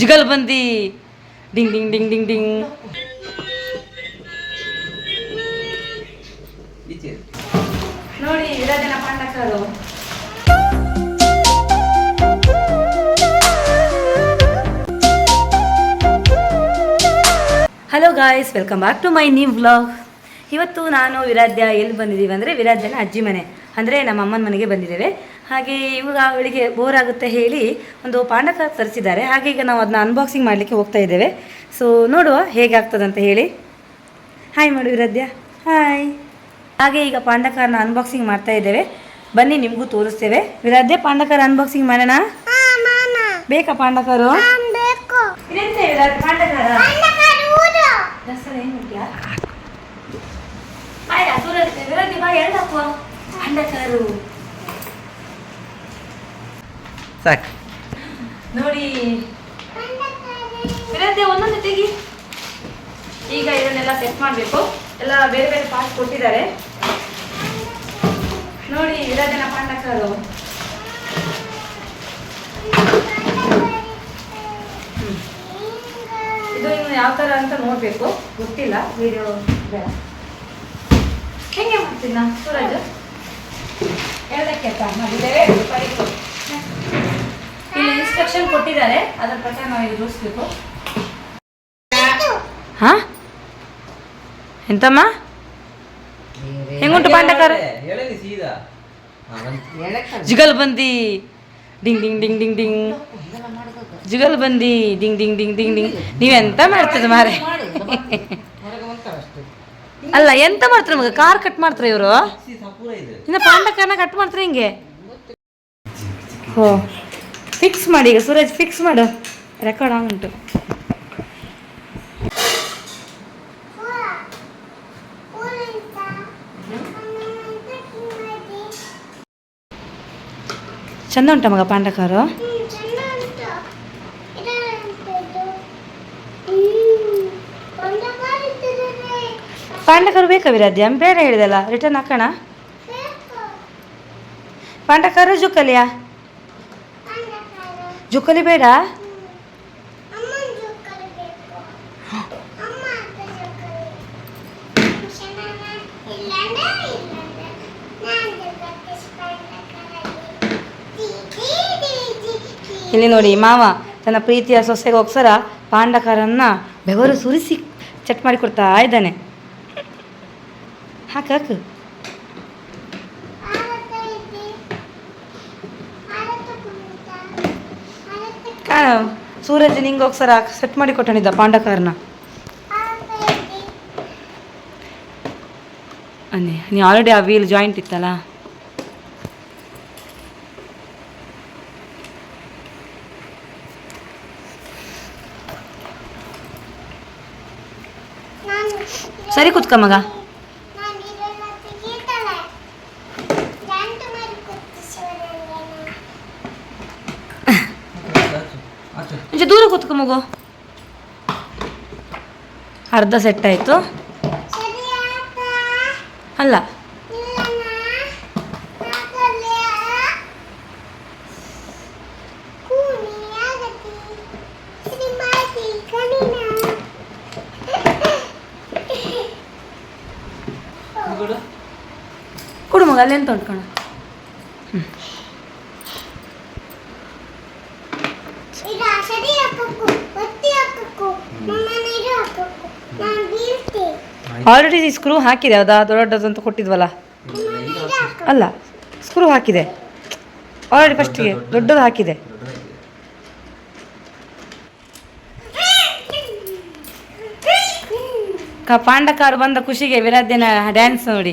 ಜಿಗಲ್ ಬಂದಿ. ಡಿಂಗ್ ಡಿಂಗ್ ಡಿಂಗ್ ಡಿಂಗ್ ಡಿಂಗ್. ನೋಡಿ hello guys welcome back to my new vlog ಇವತ್ತು ನಾನು ವಿರಾಧ್ಯ ಎಲ್ಲಿ ಬಂದಿದ್ದೀವಿ ಅಂದರೆ ವಿರಾಧ್ಯನ ಅಜ್ಜಿ ಮನೆ. ಅಂದರೆ ನಮ್ಮ ಅಮ್ಮನ ಮನೆಗೆ ಬಂದಿದ್ದೇವೆ. ಹಾಗೆ ಇವಾಗ ಅವಳಿಗೆ ಬೋರ್ ಆಗುತ್ತೆ ಹೇಳಿ ಒಂದು ಪಾಂಡಕ ತರಿಸಿದ್ದಾರೆ. ಹಾಗೆ ಈಗ ನಾವು ಅದನ್ನ ಅನ್ಬಾಕ್ಸಿಂಗ್ ಮಾಡಲಿಕ್ಕೆ ಹೋಗ್ತಾ ಇದ್ದೇವೆ. ಸೊ ನೋಡುವ ಹೇಗೆ ಆಗ್ತದಂತ ಹೇಳಿ. ಹಾಯ್ ಮಾಡು ವಿರಾಧ್ಯ ಹಾಯ್ ಹಾಗೆ ಈಗ ಪಾಂಡಕರನ್ನ ಅನ್ಬಾಕ್ಸಿಂಗ್ ಮಾಡ್ತಾ ಇದ್ದೇವೆ. ಬನ್ನಿ ನಿಮಗೂ ತೋರಿಸ್ತೇವೆ. ವಿರಾಧ್ಯ ಪಾಂಡಕರ ಅನ್ಬಾಕ್ಸಿಂಗ್ ಮಾಡೋಣ? ಬೇಕಾ ಪಾಂಡಕರು? ಪಾಂಡಕಾರ ದಸರಾ ಏನು ಮುಖ್ಯ ಬಾಯ ಸೂರಜ್ ವಿರಾಧ್ಯ ಬಾಯ್ ಹೇಳಪ್ಪ ಪಾಂಡಕಾರು ಸಾಕು. ನೋಡಿ. ಇರತ್ತೆ ಒಂದೊಂದು ತೆಗಿ. ಈಗ ಇದನ್ನೆಲ್ಲ ಸೆಟ್ ಮಾಡಬೇಕು. ಎಲ್ಲ ಬೇರೆ ಬೇರೆ ಪಾರ್ಟ್ ಕೊಟ್ಟಿದ್ದಾರೆ. ನೋಡಿ, ವಿರಾಜನ ಪಾಂಡಕರು. ಇದು ಇನ್ನು ಯಾವ ಥರ ಅಂತ ನೋಡಬೇಕು. ಗೊತ್ತಿಲ್ಲ ವಿಡಿಯೋ ಹೆಂಗೆ ಮಾಡ್ತೀನಿ ನಾ ಸೂರಜ್ ಹೇಳಕ್ಕೆ ಮಾಡಿದ್ದೇವೆ ಪರೀಕ್ಷೆ. ಇಲ್ಲಿ ಇನ್ಸ್ಟ್ರಕ್ಷನ್ ಕೊಟ್ಟಿದ್ದಾರೆ. ಅದರ ಪ್ರಕಾರ ನಾವು ಇದು ಜೋಡಿಸ್ಬೇಕು ಹಾ? ಎಂತಮ್ಮ? ಹೆಂಗುಂಟು ಪಾಂಡಕಾರ? ಜಿಗಲ್ ಬಂದಿ. ಡಿಂಗ್ ಡಿಂಗ್ ಡಿಂಗ್ ಡಿಂಗ್ ಡಿಂಗ್. ಜಿಗಲ್ ಬಂದಿ. ಡಿಂಗ್ ಡಿಂಗ್ ಡಿಂಗ್ ಡಿಂಗ್ ಡಿಂಗ್. ನೀವು ಎಂತ ಮಾಡ್ತದೆ ಮಾರೆ ಅಲ್ಲ ಎಂತ ಮಾಡ್ತಾರೆ ಮಗ? ಕಾರ್ ಕಟ್ ಮಾಡ್ತಾರೆ ಇವರು? ಇನ್ನ ಪಾಂಡಕನ ಕಟ್ ಮಾಡ್ತಾರೆ ಹಿಂಗೆ? ಹೋ. ಫಿಕ್ಸ್ ಮಾಡಿ, ಈಗ ಸೂರಜ್ ಫಿಕ್ಸ್ ಮಾಡು. ರೆಕಾರ್ಡ್ ಆನ್ ಉಂಟು. ಚಂದ ಉಂಟ ಮಗ ಪಾಂಡಕಾರು ಪಾಂಡಕರು ಬೇಕಾ ವಿರಾಧ್ಯ ಬೇಡ ಹೇಳಿದಲ್ಲ ರಿಟರ್ನ್ ಹಾಕೋಣ? ಪಾಂಡಕರು ಜುಕ್ಕಲಿಯಾ ಜುಕ್ಕಲಿ ಬೇಡ? ಇಲ್ಲಿ ನೋಡಿ ಮಾವ ತನ್ನ ಪ್ರೀತಿಯ ಸೊಸೆಗೋಸ್ಕರ ಪಾಂಡಕರನ್ನ ಬೆವರು ಸುರಿಸಿ ಚಟ್ ಮಾಡಿ ಕೊಡ್ತಾ ಇದ್ದಾನೆ. ಹಾಕು ಹಾಕು. ಸೂರಜ್ ಸರ ಸೆಟ್ ಮಾಡಿ ಕೊಟ್ಟಣಿದ್ದ ಪಾಂಡಕಾರನ ಅನ್ನಿ, ನೀ ಆಲ್ರೆಡಿ ಆ ವೀಲ್ ಜಾಯಿಂಟ್ ಇತ್ತಲ್ಲ? ಸರಿ ಕೂತ್ಕ ಮಗ. ಮುಂಚೆ ದೂರ ಕೂತ್ಕೊ ಮಗು. ಅರ್ಧ ಸೆಟ್ ಆಯಿತು. ಅಲ್ಲ. ಕೊಡು ಮಗ ಅಲ್ಲೇನು ಉಂಟ್ಕೊಣ ಆಲ್ರೆಡಿ ಸ್ಕ್ರೂ ಹಾಕಿದೆ ಅದಾ ದೊಡ್ಡದು ಅಂತ ಕೊಟ್ಟಿದ್ವಲ್ಲ ಅಲ್ಲ ಸ್ಕ್ರೂ ಹಾಕಿದೆ. ಆಲ್ರೆಡಿ ಫಸ್ಟಿಗೆ ದೊಡ್ಡದು ಹಾಕಿದೆ. ಕ ಪಾಂಡಕಾರು ಬಂದ ಖುಷಿಗೆ ವಿರಾಧ್ಯನ ಡ್ಯಾನ್ಸ್ ನೋಡಿ.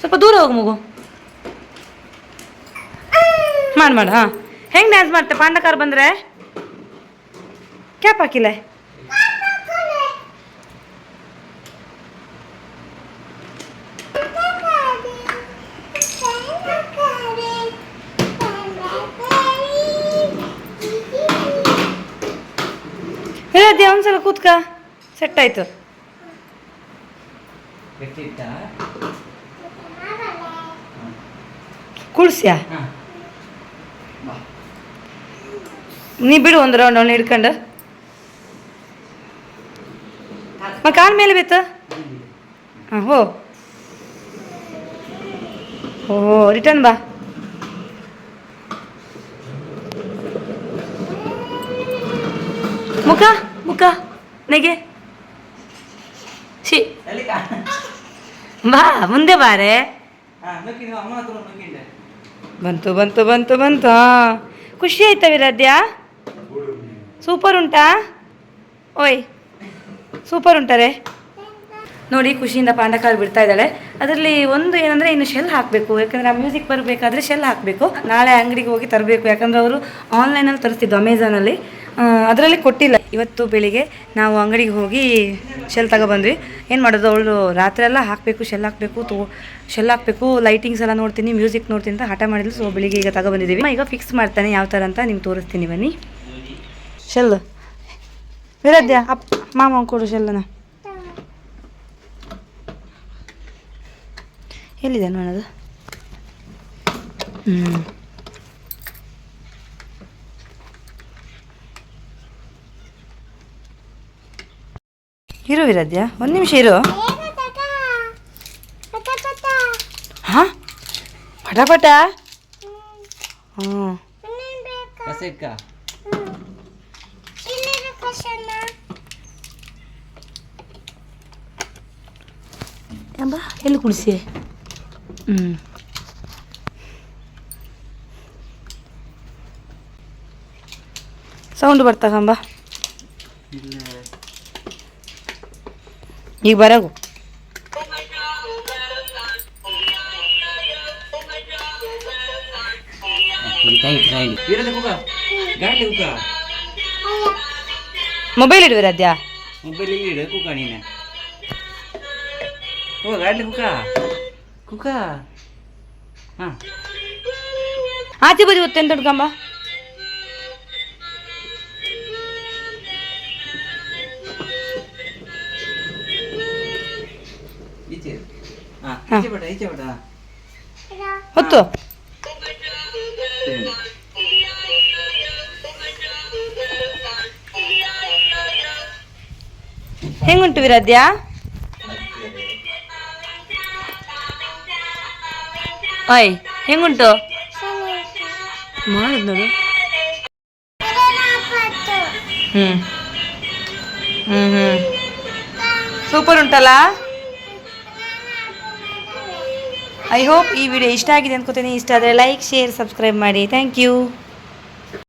ಸ್ವಲ್ಪ ದೂರ ಹೋಗು ಮಗು. ಮಾಡಿ ಮಾಡು ಹಾಂ. ಹೆಂಗೆ ಡ್ಯಾನ್ಸ್ ಮಾಡ್ತೆ? ಪಾಂಡಕಾರ ಬಂದರೆ? ಕ್ಯಾಪ್ ಹಾಕಿಲ್ಲ ವಿರಾಧ್ಯ ಒಂದ್ಸಲ ಕೂತ್ಕ. ಸೆಟ್ ಆಯ್ತು. ಕುಳ್ಸ್ಯಾ ಹಾಂ ನೀ ಬಿಡು ಒಂದು ರೌಂಡ್ ಅವ್ನು ಹಿಡ್ಕೊಂಡು. ಮ ಕಾಲ್ ಮೇಲೆ ಬೇತ ಹಾಂ ಹೋ. ಓ ರಿಟರ್ನ್ ಬಾ. ಮುಖ ಮುಖ ನೆಗೆ. ಛಿ. ಬಾ ಮುಂದೆ ಬಾರೆ ಬಂತು ಬಂತು ಬಂತು ಬಂತು ಖುಷಿ ಆಯ್ತಾ ವಿರಾಧ್ಯ ಸೂಪರ್ ಉಂಟಾ? ಓಯ್, ಸೂಪರ್ ಉಂಟಾರೆ ನೋಡಿ, ಖುಷಿಯಿಂದ ಪಾಂಡಕಾಳು ಬಿಡ್ತಾ ಇದ್ದಾಳೆ. ಅದರಲ್ಲಿ ಒಂದು ಏನಂದರೆ ಇನ್ನು ಶೆಲ್ ಹಾಕಬೇಕು. ಯಾಕಂದರೆ ಆ ಮ್ಯೂಸಿಕ್ ಬರಬೇಕಾದ್ರೆ ಶೆಲ್ ಹಾಕಬೇಕು. ನಾಳೆ ಅಂಗಡಿಗೆ ಹೋಗಿ ತರಬೇಕು. ಯಾಕಂದರೆ ಅವರು ಆನ್ಲೈನಲ್ಲಿ ತರಿಸ್ತಿದ್ದು ಅಮೆಝಾನಲ್ಲಿ ಅದರಲ್ಲಿ ಕೊಟ್ಟಿಲ್ಲ. ಇವತ್ತು ಬೆಳಿಗ್ಗೆ ನಾವು ಅಂಗಡಿಗೆ ಹೋಗಿ ಶೆಲ್ ತಗೊಬಂದ್ವಿ. ಏನು ಮಾಡೋದು, ಅವಳು ರಾತ್ರಿ ಎಲ್ಲ ಹಾಕಬೇಕು ಶೆಲ್ ಹಾಕಬೇಕು ಶೆಲ್ ಹಾಕಬೇಕು ಲೈಟಿಂಗ್ಸ್ ಎಲ್ಲ ನೋಡ್ತೀನಿ ಮ್ಯೂಸಿಕ್ ನೋಡ್ತೀನಿ ಅಂತ ಹಠ ಮಾಡಿದ್ರು ಸೊ ಬೆಳಿಗ್ಗೆ ಈಗ ತಗೊಬಂದಿದ್ದೀವಿ. ಈಗ ಫಿಕ್ಸ್ ಮಾಡ್ತಾನೆ, ಯಾವ ಥರ ಅಂತ ನಿಮ್ಗೆ ತೋರಿಸ್ತೀನಿ ಬನ್ನಿ. ಶೆಲ್ ವಿರಾಧ್ಯ ಅಪ್ಪ ಮಾಮ ಕೊಡು ಶೆಲ್ಲನ ಎಲ್ಲಿದೆ ನೋಡೋದು ಹ್ಞೂ ಇರು ವಿರಾಧ್ಯ ಒಂದು ನಿಮಿಷ ಇರು. ಹಾಂ? ಪಟ ಪಟ? ಹ್ಞೂ ಎಂಬ ಎಲ್ಲಿ ಕುಡಿಸಿ ಹ್ಞೂ ಸೌಂಡ್ ಬರ್ತಾಗಂಬ ಇಲ್ಲ ಈಗ ಬರಗು ಕುಕ ಗಾಡಿ ಕುಕ ಮೊಬೈಲ್ ಇಡುವ ಮೊಬೈಲ್ ಇಲ್ಲಿ ಇಡು ಕುಕ ನೀನೆ. ಓ ಗಾಡಿ ಕುಕ. ಕುಕ. ಹಾ. ಆಚೆ ಬದಿ ಹೊತ್ತೇನು ತೊಡ್ಕಂಬ ಈಚೆ ಹಾ ಹಾ. ಈಚೆ ಬಿಡ ಈಚೆ ಬಿಡ. ಹೊತ್ತು. ಹೆಂಗುಂಟು ವಿರಾಧ್ಯ ಓಯ್, ಹೆಂಗುಂಟು? ಮಾಡುದು ನೋಡು. ಹ್ಞೂ ಹ್ಞೂ ಹ್ಞೂ ಸೂಪರ್ ಉಂಟಲ್ಲ? ಐ ಹೋಪ್ ಈ ವಿಡಿಯೋ ಇಷ್ಟ ಆಗಿದೆ ಅನ್ಕೋತೀನಿ. ಇಷ್ಟ ಆದರೆ ಲೈಕ್, ಶೇರ್, ಸಬ್ಸ್ಕ್ರೈಬ್ ಮಾಡಿ. Thank you.